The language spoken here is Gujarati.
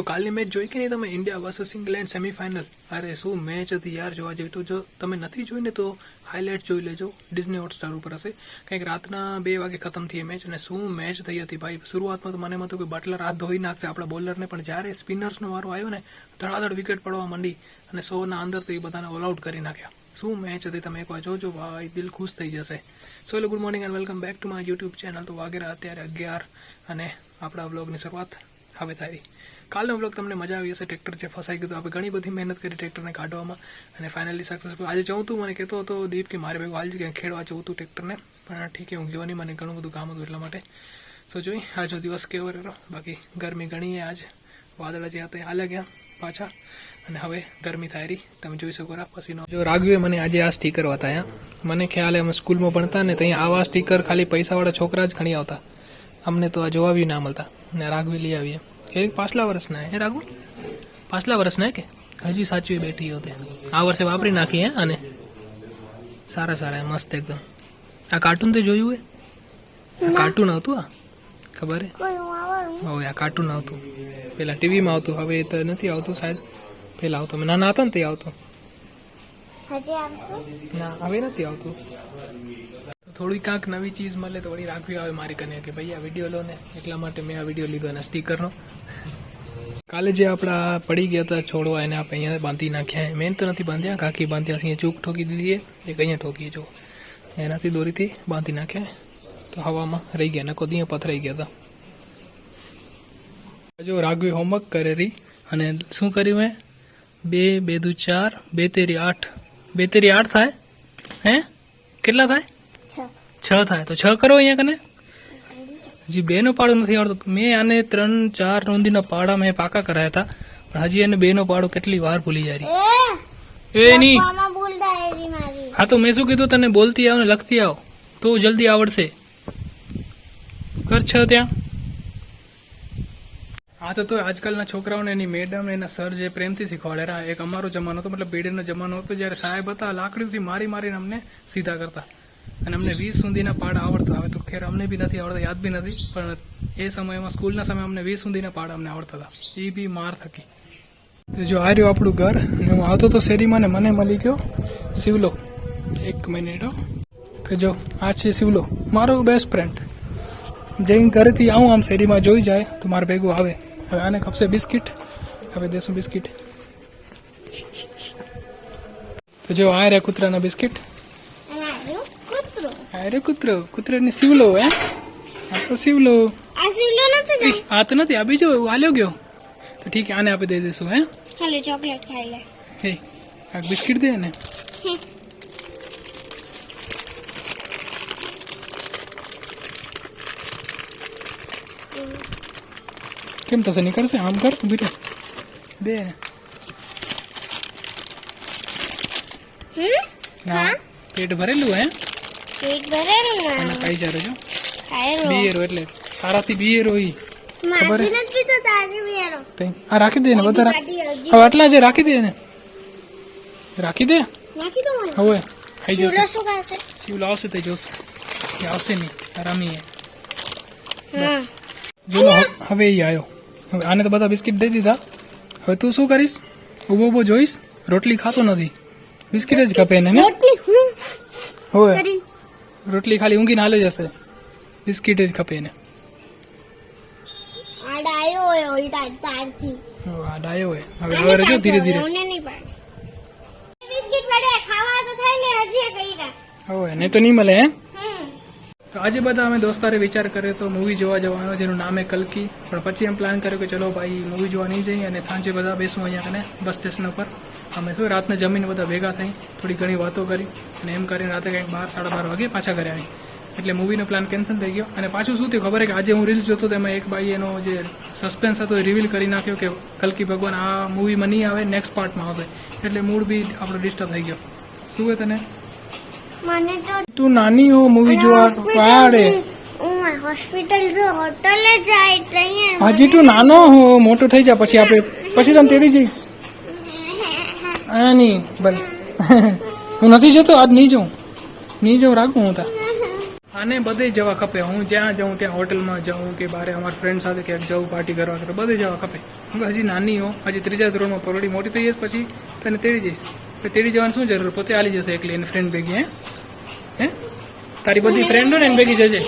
તો કાલની મેચ જોઈ કે નહીં તમે? ઇન્ડિયા વર્સસ ઇંગ્લેન્ડ સેમીફાઇનલ અરે, શું મેચ હતી યાર જોવા જેવી તો જો તમે નથી જોઈ ને તો હાઇલાઇટ જોઈ લેજો. ડિઝની હોટસ્ટાર ઉપર હશે. કંઈક રાતના બે વાગે ખતમ થઈ મેચ અને શું મેચ થઈ હતી ભાઈ? શરૂઆતમાં તો મને એમ હતું કે બટલર હાથ ધોઈ નાખશે આપણા બોલરને પણ જ્યારે સ્પિનર્સનો વારો આવ્યો ને, ધડાધડ વિકેટ પડવા માંડી અને સોના અંદર તો એ બધાને ઓલ આઉટ કરી નાખ્યા. શું મેચ હતી તમે એકવાર જોજો ભાઈ, દિલ ખુશ થઈ જશે. So hello good morning and welcome back to my YouTube channel તો વાગેરા અત્યારે અગિયાર અને આપણા વ્લોગની શરૂઆત હવે થાય કાલનો વ્લોગ તમને મજા આવી હશે. ટ્રેક્ટર જે ફસાઈ ગયું હતું. આપણે ઘણી બધી મહેનત કરી ટ્રેક્ટરને કાઢવામાં અને ફાઇનલી સક્સેસફુલ આજે જવું તું, મને કહેતો હતો દીપ કે મારે ભેગું હાલ ક્યાં ખેડવા જવું હતું ટ્રેક્ટરને પણ ઠીક હું ગયો નહીં મને ઘણું બધું કામ હતું એટલા માટે. તો જોઈ, આજનો દિવસ કેવો રહ્યો? બાકી ગરમી ઘણી આજ. વાદળા જે હતા એ હાલ્યા ગયા પાછા. અને હવે ગરમી થાય રહી. તમે જોઈ શકો રા પછીનો જો રાઘવે મને આજે આ સ્ટીકર બતાવ્યા મને ખ્યાલ અમે સ્કૂલમાં ભણતા ને ત્યાં આવા સ્ટીકર ખાલી પૈસાવાળા છોકરા જ ઘણી આવતા. અમને તો આ જોવા બી ના મળતા. ને રાગવી લઈ આવીએ. એ પાછલા વર્ષના હે રાઘુ પાછલા વર્ષના કે? હજી સાચવી બેઠી હોતે આ વર્ષે વાપરી નાખી હે અને સારા સારા મસ્ત એકદમ. આ કાર્ટૂન તે જોયું હે? આ કાર્ટૂન આવતું આ? ખબર હે? હવે આ કાર્ટૂન આવતું. પેલા ટીવીમાં આવતું હવે એ તો નથી આવતું સાહેબ. પેલા આવતું મેં નાના હતા ને તે આવતું? ના હવે નથી આવતું. થોડી કાંક નવી ચીજ મળે તો વળી રાખવી આવે મારી કને કે ભાઈ આ વીડિયો લો ને. એટલા માટે મેં આ વીડિયો લીધો એના સ્ટીકરનો કાલે જે આપણા પડી ગયા હતા છોડવા એને આપણે અહીંયા બાંધી નાખ્યા. મેન તો નથી બાંધ્યા કાકી બાંધ્યા અહીંયા ચૂક ઠોકી દીધી એક અહીંયા ઠોકી જો એનાથી દોરીથી બાંધી નાખ્યા. તો હવામાં રહી ગયા, નકો ત્યાં પથરાઈ ગયા હતા. જો રાઘવી હોમવર્ક કરેલી અને શું કર્યું મેં? બે બે દુ ચાર, બે તેરી આઠ. બે તેરી આઠ થાય? હે? કેટલા થાય? છ. થાય. તો છ કરો અહીંયા કને? હજી બે નો પાડો નથી આવડતો. મેં આને ત્રણ ચાર નોંધીના પાડા મેં પાકા કરાયા હતા. પણ હજી એને બે નો પાડો કેટલી વાર ભૂલી જાય. એ નહીં હા તો મેં શું કીધું તને? બોલતી આવ ને લખતી આવ. તો જલ્દી આવડશે. કર છ ત્યાં. હા તો તો આજકાલના છોકરાઓને એની મેડમ એના સર જે પ્રેમથી શીખવાડે. એક અમારો જમાનો હતો. મતલબ બેડેનો જમાનો હતો જ્યારે સાહેબ હતા લાકડીથી મારી મારીને અમને સીધા કરતા. અને અમને વીસ સુધીના પાડા આવડતા હવે તો ખેર અમને બી નથી આવડતા, યાદ બી નથી, પણ એ સમયમાં, સ્કૂલના સમયે અમને વીસ સુધીના પાડા અમને આવડતા હતા. એ બી માર થકી. તો જો આ રહ્યું આપણું ઘર, અને હું આવતો તો શેરીમાં ને મને મળી ગયો શિવલો. એક મિનિટ. તો જો, આ છે શિવલો, મારો બેસ્ટ ફ્રેન્ડ જે ઘરેથી આવું આમ શેરીમાં જોઈ જાય, તો મારે ભેગું આવે. હવે આને ખપશે બિસ્કિટ. હવે દેશું બિસ્કિટ. તો જો, આ રહ્યા કૂતરાના બિસ્કિટ. આ રે કૂતરો કૂતરાને સીવલો હે? આ તો સીવલો. આ તો નથી આ બીજો હાલ્યો ગયો. તો ઠીક છે આને આપી દઈ દઈશું હે? ખાલી ચોકલેટ ખાઈ લે. હે આ બિસ્કિટ દે ને કેમ થશે નીકળશે આમ કર રહે. દે ના પેટ ભરેલું હે? પેટ ભરેલું અને કઈ જારે છો કાયરો બીયરો એટલે. તારાથી બીયરો ઈ. ખબર નથી તો તાજી બીયરો. આ રાખી દે ને બધા રાખ હવે આટલા જે રાખી દે ને રાખી દે? રાખી દો મને હવે. ખાઈ શિવલો જશે. શું ખાશે? શિવલો આવશે તે જોશે. કે આવશે નહીં. રમી હા. જો હવે એ આવ્યો હવે આને તો બધા બિસ્કિટ દઈ દીધા. હવે તું શું કરીશ? ઊભો ઊભો જોઈશ. રોટલી ખાતો નથી. બિસ્કિટ જ કપે ને? રોટલી હોય રોટલી ખાલી ઊંઘીને હાલે જશે બિસ્કિટ જ ખપે એને. આ ડાયો હોય ઉલટા તારથી હવે આ ડાયો હોય. હવે આવે રહેજો ધીરે ધીરે. મને નહીં પાડે. બિસ્કિટ પડે ખાવા તો હજી નહીં તો નહીં મળે હે? તો આજે બધા અમે દોસ્તારે વિચાર કર્યો તો મૂવી જોવા જવાનો જેનું નામ એ કલકી. પણ પછી એમ પ્લાન કર્યો કે ચલો ભાઈ મૂવી જોવા નહીં જઈએ અને સાંજે બધા બેસવું અહીંયા કને બસ સ્ટેશન ઉપર. અમે શું રાતને જમીને બધા ભેગા થઈ થોડી ઘણી વાતો કરી અને એમ કરીને રાતે કંઈક બાર સાડા બાર વાગે પાછા ઘરે આવી. એટલે મૂવીનો પ્લાન કેન્સલ થઈ ગયો. અને પાછું શું થયું ખબર કે આજે હું રીલ્સ જોતો તો એમાં એક ભાઈ એનો જે સસ્પેન્સ હતો એ રિવીલ કરી નાખ્યો કે કલકી ભગવાન આ મૂવીમાં નહીં આવે નેક્સ્ટ પાર્ટમાં આવશે. એટલે મૂડ બી આપણો ડિસ્ટર્બ થઈ ગયો. શું હોય તને? મને તો તું નાની હો મૂવી જોવા પાડે. હોસ્પિટલ જો હોટલે જાય હજી તું નાનો હો મોટો થઈ જા પછી આપણે પછી તને તેડી જઈશ. આ નહીં ભલે હું નથી જતો, આજ નહીં જાઉં. નહીં જાઉં, રાખું હું તા. અને બધે જવા ખપે. હું જ્યાં જાઉં ત્યાં હોટલમાં જાઉં કે બારે અમારા ફ્રેન્ડ સાથે ક્યાંક જવું પાર્ટી કરવા કે બધે જવા ખપે. હું હજી નાની હો, હજી ત્રીજા ધોરણમાં પરોડી મોટી થઈ જઈશ પછી તને તેડી જઈશ. તેડી જવાની શું જરૂર? પોતે આલી જશે એકલી એની ફ્રેન્ડ ભેગી, હે? હે? તારી બધી ફ્રેન્ડો ને એની ભેગી જજે.